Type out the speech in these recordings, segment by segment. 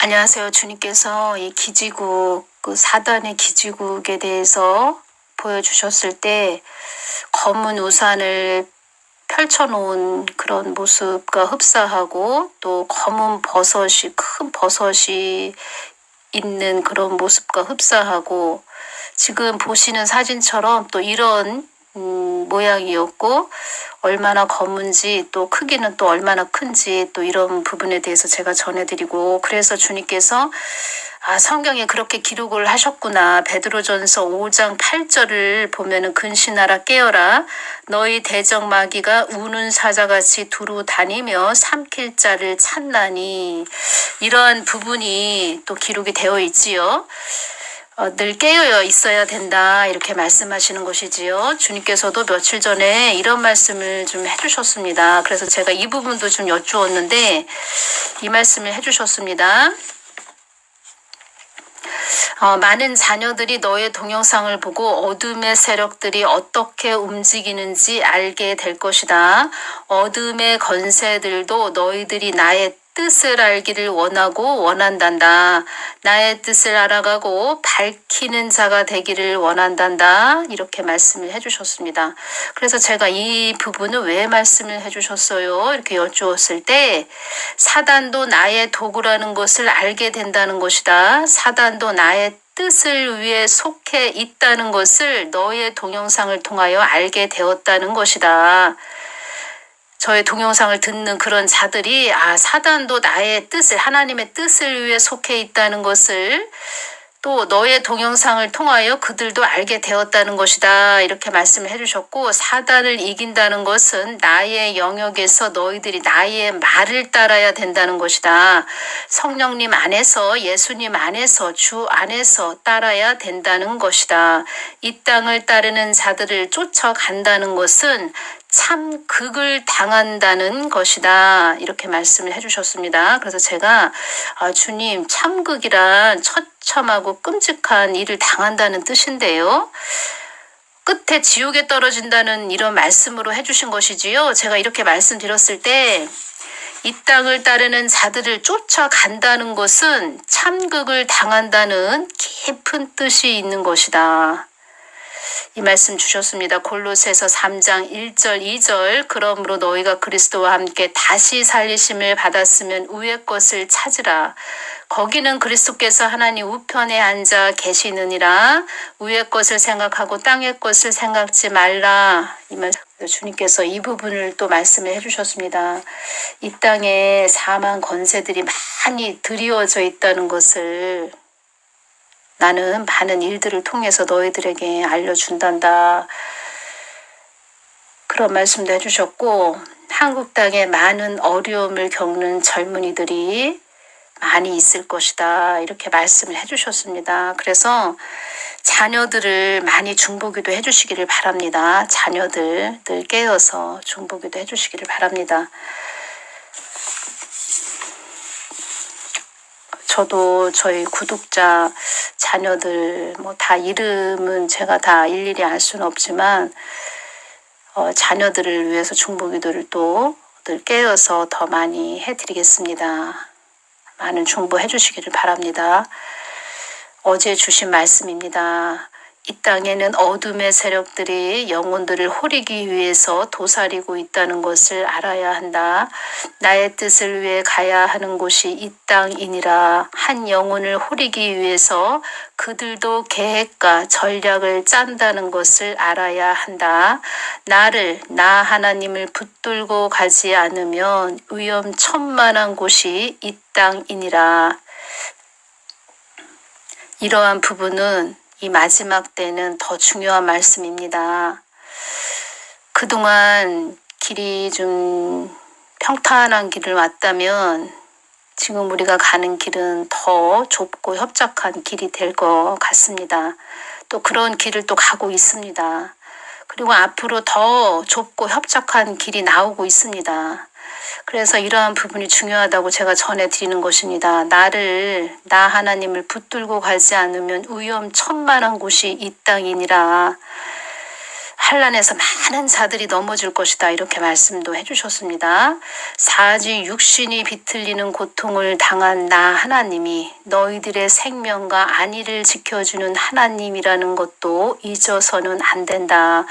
안녕하세요. 주님께서 이 기지국, 그 사단의 기지국에 대해서 보여주셨을 때 검은 우산을 펼쳐놓은 그런 모습과 흡사하고 또 검은 버섯이, 큰 버섯이 있는 그런 모습과 흡사하고 지금 보시는 사진처럼 또 이런 음, 모양이었고 얼마나 검은지 또 크기는 또 얼마나 큰지 또 이런 부분에 대해서 제가 전해드리고 그래서 주님께서 아 성경에 그렇게 기록을 하셨구나. 베드로전서 5장 8절을 보면은 근신하라 깨어라. 너희 대적 마귀가 우는 사자같이 두루 다니며 삼킬 자를 찾나니. 이러한 부분이 또 기록이 되어 있지요. 어, 늘 깨어 있어야 된다 이렇게 말씀하시는 것이지요. 주님께서도 며칠 전에 이런 말씀을 좀 해주셨습니다. 그래서 제가 이 부분도 좀 여쭈었는데 이 말씀을 해주셨습니다. 어, 많은 자녀들이 너의 동영상을 보고 어둠의 세력들이 어떻게 움직이는지 알게 될 것이다. 어둠의 건세들도 너희들이 나의 뜻을 알기를 원하고 원한단다. 나의 뜻을 알아가고 밝히는 자가 되기를 원한단다. 이렇게 말씀을 해주셨습니다. 그래서 제가 이 부분을 왜 말씀을 해주셨어요? 이렇게 여쭈었을 때 사단도 나의 도구라는 것을 알게 된다는 것이다. 사단도 나의 뜻을 위해 속해 있다는 것을 너의 동영상을 통하여 알게 되었다는 것이다. 저의 동영상을 듣는 그런 자들이 아 사단도 나의 뜻을 하나님의 뜻을 위해 속해 있다는 것을 또 너의 동영상을 통하여 그들도 알게 되었다는 것이다. 이렇게 말씀을 해주셨고, 사단을 이긴다는 것은 나의 영역에서 너희들이 나의 말을 따라야 된다는 것이다. 성령님 안에서, 예수님 안에서, 주 안에서 따라야 된다는 것이다. 이 땅을 따르는 자들을 쫓아간다는 것은 참 극을 당한다는 것이다. 이렇게 말씀을 해주셨습니다. 그래서 제가 아, 주님 참극이란 처참하고 끔찍한 일을 당한다는 뜻인데요. 끝에 지옥에 떨어진다는 이런 말씀으로 해주신 것이지요. 제가 이렇게 말씀드렸을 때 이 땅을 따르는 자들을 쫓아간다는 것은 참극을 당한다는 깊은 뜻이 있는 것이다. 이 말씀 주셨습니다. 골로새서 3장 1절 2절 그러므로 너희가 그리스도와 함께 다시 살리심을 받았으면 위의 것을 찾으라. 거기는 그리스도께서 하나님 우편에 앉아 계시느니라 위의 것을 생각하고 땅의 것을 생각지 말라. 이 말씀 주님께서 이 부분을 또 말씀을 해주셨습니다. 이 땅에 사망 건세들이 많이 드리워져 있다는 것을 나는 많은 일들을 통해서 너희들에게 알려준단다. 그런 말씀도 해주셨고, 한국 땅에 많은 어려움을 겪는 젊은이들이 많이 있을 것이다. 이렇게 말씀을 해주셨습니다. 그래서 자녀들을 많이 중보기도 해주시기를 바랍니다. 자녀들 늘 깨어서 중보기도 해주시기를 바랍니다. 저도 저희 구독자 자녀들 뭐 다 이름은 제가 다 일일이 알 수는 없지만 어, 자녀들을 위해서 중보기도를 또 늘 깨어서 더 많이 해드리겠습니다. 많은 중보해 주시기를 바랍니다. 어제 주신 말씀입니다. 이 땅에는 어둠의 세력들이 영혼들을 호리기 위해서 도사리고 있다는 것을 알아야 한다. 나의 뜻을 위해 가야 하는 곳이 이 땅이니라. 한 영혼을 호리기 위해서 그들도 계획과 전략을 짠다는 것을 알아야 한다. 나를, 나 하나님을 붙들고 가지 않으면 위험천만한 곳이 이 땅이니라. 이러한 부분은 이 마지막 때는 더 중요한 말씀입니다. 그동안 길이 좀 평탄한 길을 왔다면 지금 우리가 가는 길은 더 좁고 협착한 길이 될 것 같습니다. 또 그런 길을 또 가고 있습니다. 그리고 앞으로 더 좁고 협착한 길이 나오고 있습니다. 그래서 이러한 부분이 중요하다고 제가 전해드리는 것입니다. 나를, 나 하나님을 붙들고 가지 않으면 위험 천만한 곳이 이 땅이니라. 환란에서 많은 자들이 넘어질 것이다 이렇게 말씀도 해주셨습니다. 사지 육신이 비틀리는 고통을 당한 나 하나님이 너희들의 생명과 안위를 지켜주는 하나님이라는 것도 잊어서는 안 된다.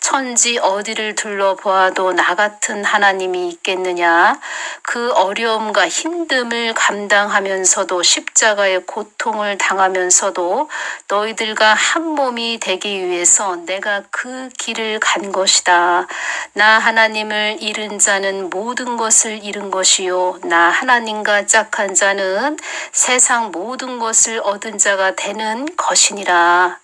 천지 어디를 둘러보아도 나 같은 하나님이 있겠느냐? 그 어려움과 힘듦을 감당하면서도 십자가의 고통을 당하면서도 너희들과 한 몸이 되기 위해서 내가 그 길을 간 것이다. 나 하나님을 잃은 자는 모든 것을 잃은 것이요. 나 하나님과 짝한 자는 세상 모든 것을 얻은 자가 되는 것이니라.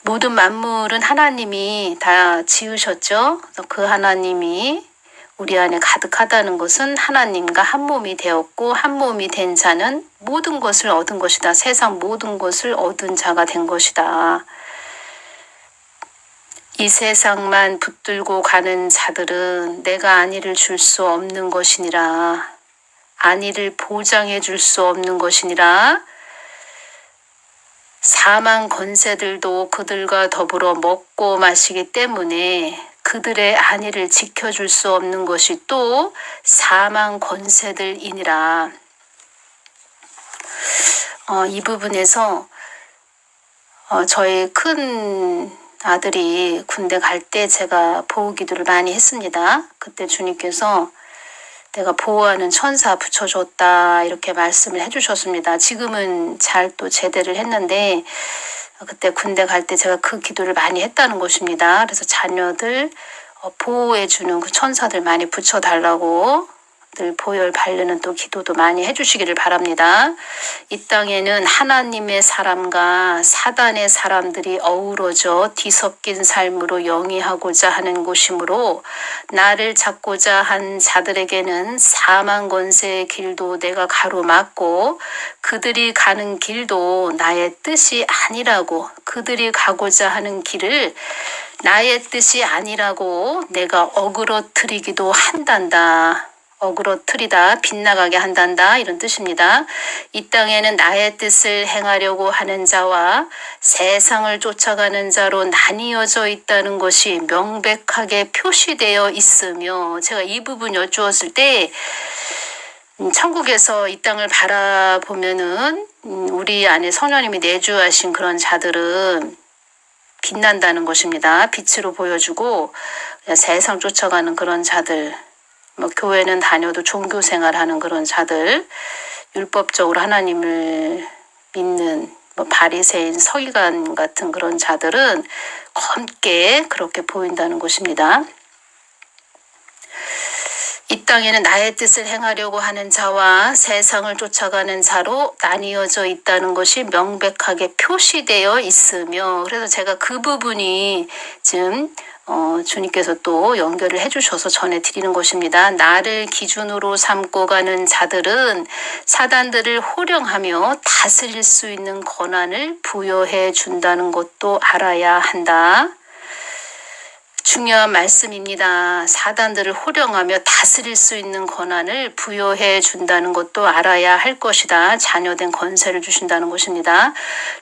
모든 만물은 하나님이 다 지으셨죠. 그 하나님이 우리 안에 가득하다는 것은 하나님과 한 몸이 되었고 한 몸이 된 자는 모든 것을 얻은 것이다. 세상 모든 것을 얻은 자가 된 것이다. 이 세상만 붙들고 가는 자들은 내가 안위를 줄 수 없는 것이니라. 안위를 보장해 줄 수 없는 것이니라. 사망 권세들도 그들과 더불어 먹고 마시기 때문에 그들의 안위를 지켜줄 수 없는 것이 또 사망 권세들이니라. 어, 이 부분에서 어, 저희 큰 아들이 군대 갈 때 제가 보호 기도를 많이 했습니다. 그때 주님께서 내가 보호하는 천사 붙여줬다 이렇게 말씀을 해주셨습니다. 지금은 잘 또 제대를 했는데 그때 군대 갈 때 제가 그 기도를 많이 했다는 것입니다. 그래서 자녀들 어, 보호해주는 그 천사들 많이 붙여달라고 늘 보혈 바르는 또 기도도 많이 해주시기를 바랍니다. 이 땅에는 하나님의 사람과 사단의 사람들이 어우러져 뒤섞인 삶으로 영위하고자 하는 곳이므로 나를 찾고자 한 자들에게는 사망 권세의 길도 내가 가로막고 그들이 가는 길도 나의 뜻이 아니라고 그들이 가고자 하는 길을 나의 뜻이 아니라고 내가 어그러뜨리기도 한단다. 어그러뜨리다 빗나가게 한단다 이런 뜻입니다. 이 땅에는 나의 뜻을 행하려고 하는 자와 세상을 쫓아가는 자로 나뉘어져 있다는 것이 명백하게 표시되어 있으며 제가 이 부분 여쭈었을 때 음, 천국에서 이 땅을 바라보면은 음, 우리 안에 성령님이 내주하신 그런 자들은 빛난다는 것입니다. 빛으로 보여주고 세상 쫓아가는 그런 자들 뭐 교회는 다녀도 종교 생활하는 그런 자들, 율법적으로 하나님을 믿는 뭐 바리새인, 서기관 같은 그런 자들은 검게 그렇게 보인다는 것입니다. 이 땅에는 나의 뜻을 행하려고 하는 자와 세상을 쫓아가는 자로 나뉘어져 있다는 것이 명백하게 표시되어 있으며 그래서 제가 그 부분이 지금 어, 주님께서 또 연결을 해주셔서 전해드리는 것입니다. 나를 기준으로 삼고 가는 자들은 사단들을 호령하며 다스릴 수 있는 권한을 부여해 준다는 것도 알아야 한다. 중요한 말씀입니다. 사단들을 호령하며 다스릴 수 있는 권한을 부여해 준다는 것도 알아야 할 것이다. 자녀된 권세를 주신다는 것입니다.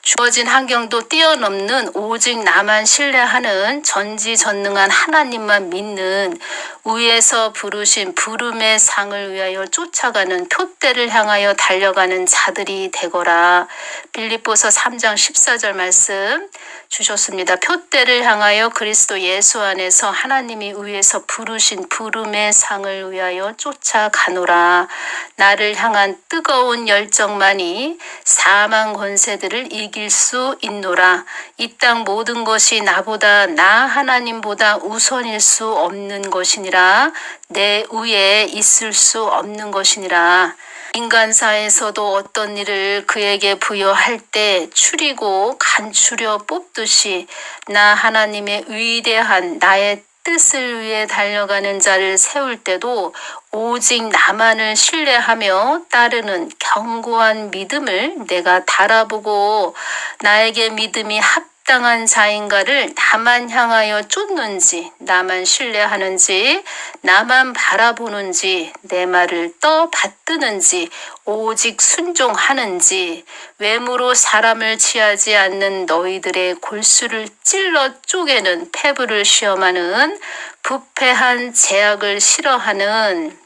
주어진 환경도 뛰어넘는 오직 나만 신뢰하는 전지전능한 하나님만 믿는 위에서 부르신 부름의 상을 위하여 쫓아가는 표대를 향하여 달려가는 자들이 되거라. 빌립보서 3장 14절 말씀 주셨습니다. 표대를 향하여 그리스도 예수 안에 서 하나님이 위에서 부르신 부름의 상을 위하여 쫓아가노라. 나를 향한 뜨거운 열정만이 사망 권세들을 이길 수 있노라. 이 땅 모든 것이 나보다 나 하나님보다 우선일 수 없는 것이니라. 내 위에 있을 수 없는 것이니라. 인간사에서도 어떤 일을 그에게 부여할 때 추리고 간추려 뽑듯이 나 하나님의 위대한 나의 뜻을 위해 달려가는 자를 세울 때도 오직 나만을 신뢰하며 따르는 견고한 믿음을 내가 달아보고 나에게 믿음이 합 합당한 자인가를 나만 향하여 쫓는지, 나만 신뢰하는지, 나만 바라보는지, 내 말을 떠 받드는지, 오직 순종하는지, 외모로 사람을 취하지 않는 너희들의 골수를 찔러 쪼개는 패부를 시험하는 부패한 제약을 싫어하는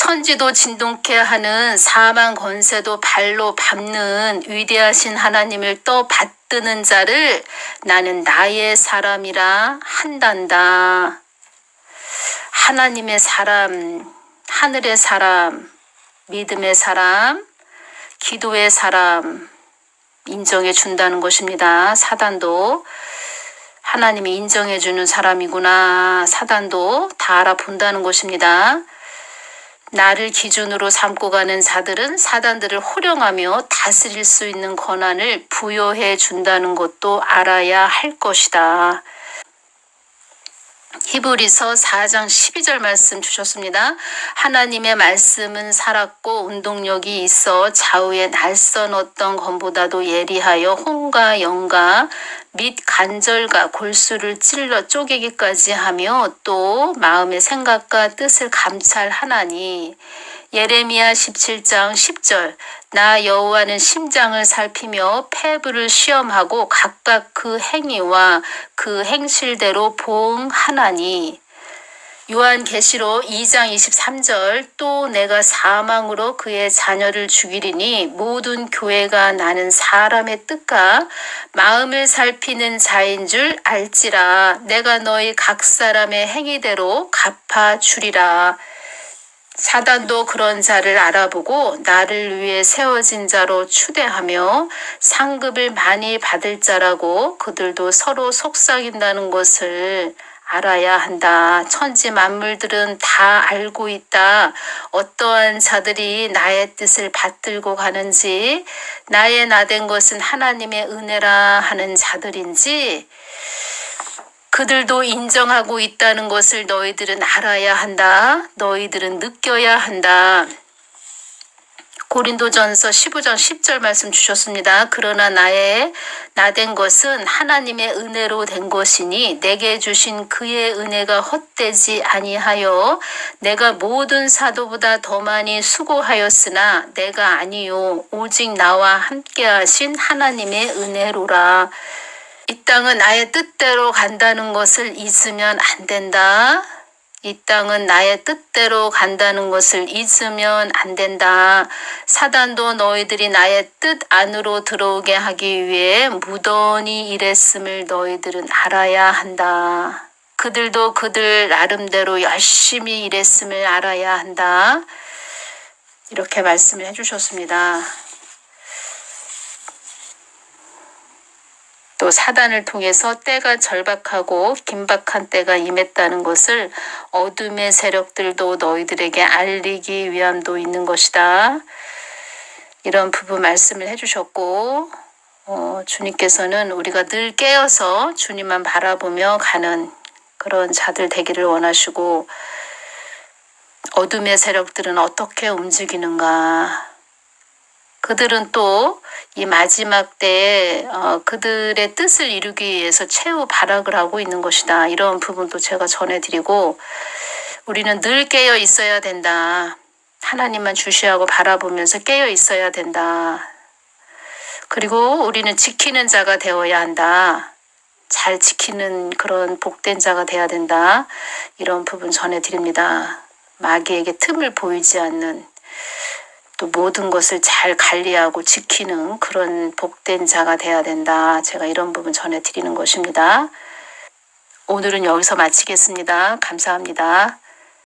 천지도 진동케 하는 사망 권세도 발로 밟는 위대하신 하나님을 또 받드는 자를 나는 나의 사람이라 한단다. 하나님의 사람, 하늘의 사람, 믿음의 사람, 기도의 사람 인정해 준다는 것입니다. 사단도 하나님이 인정해 주는 사람이구나. 사단도 다 알아본다는 것입니다. 나를 기준으로 삼고 가는 자들은 사단들을 호령하며 다스릴 수 있는 권한을 부여해 준다는 것도 알아야 할 것이다. 히브리서 4장 12절 말씀 주셨습니다. 하나님의 말씀은 살았고 운동력이 있어 좌우에 날선 어떤 검보다도 예리하여 홍과 영과 및 간절과 골수를 찔러 쪼개기까지 하며 또 마음의 생각과 뜻을 감찰하나니 예레미야 17장 10절 나 여호와는 심장을 살피며 폐부를 시험하고 각각 그 행위와 그 행실대로 보응하나니. 요한계시록 2장 23절 또 내가 사망으로 그의 자녀를 죽이리니 모든 교회가 나는 사람의 뜻과 마음을 살피는 자인 줄 알지라. 내가 너희 각 사람의 행위대로 갚아 주리라 사단도 그런 자를 알아보고 나를 위해 세워진 자로 추대하며 상급을 많이 받을 자라고 그들도 서로 속삭인다는 것을 알아야 한다. 천지 만물들은 다 알고 있다. 어떠한 자들이 나의 뜻을 받들고 가는지, 나의 나된 것은 하나님의 은혜라 하는 자들인지, 그들도 인정하고 있다는 것을 너희들은 알아야 한다. 너희들은 느껴야 한다. 고린도전서 15장 10절 말씀 주셨습니다. 그러나 나의 나 된 것은 하나님의 은혜로 된 것이니 내게 주신 그의 은혜가 헛되지 아니하여 내가 모든 사도보다 더 많이 수고하였으나 내가 아니요 오직 나와 함께 하신 하나님의 은혜로라. 이 땅은 나의 뜻대로 간다는 것을 잊으면 안 된다. 이 땅은 나의 뜻대로 간다는 것을 잊으면 안 된다. 사단도 너희들이 나의 뜻 안으로 들어오게 하기 위해 무던히 일했음을 너희들은 알아야 한다. 그들도 그들 나름대로 열심히 일했음을 알아야 한다. 이렇게 말씀을 해주셨습니다. 또 사단을 통해서 때가 절박하고 긴박한 때가 임했다는 것을 어둠의 세력들도 너희들에게 알리기 위함도 있는 것이다. 이런 부분 말씀을 해주셨고, 어, 주님께서는 우리가 늘 깨어서 주님만 바라보며 가는 그런 자들 되기를 원하시고, 어둠의 세력들은 어떻게 움직이는가, 그들은 또 이 마지막 때에 어, 그들의 뜻을 이루기 위해서 최후 발악을 하고 있는 것이다. 이런 부분도 제가 전해드리고 우리는 늘 깨어 있어야 된다. 하나님만 주시하고 바라보면서 깨어 있어야 된다. 그리고 우리는 지키는 자가 되어야 한다. 잘 지키는 그런 복된 자가 되어야 된다. 이런 부분 전해드립니다. 마귀에게 틈을 보이지 않는 또 모든 것을 잘 관리하고 지키는 그런 복된 자가 돼야 된다. 제가 이런 부분 전해드리는 것입니다. 오늘은 여기서 마치겠습니다. 감사합니다.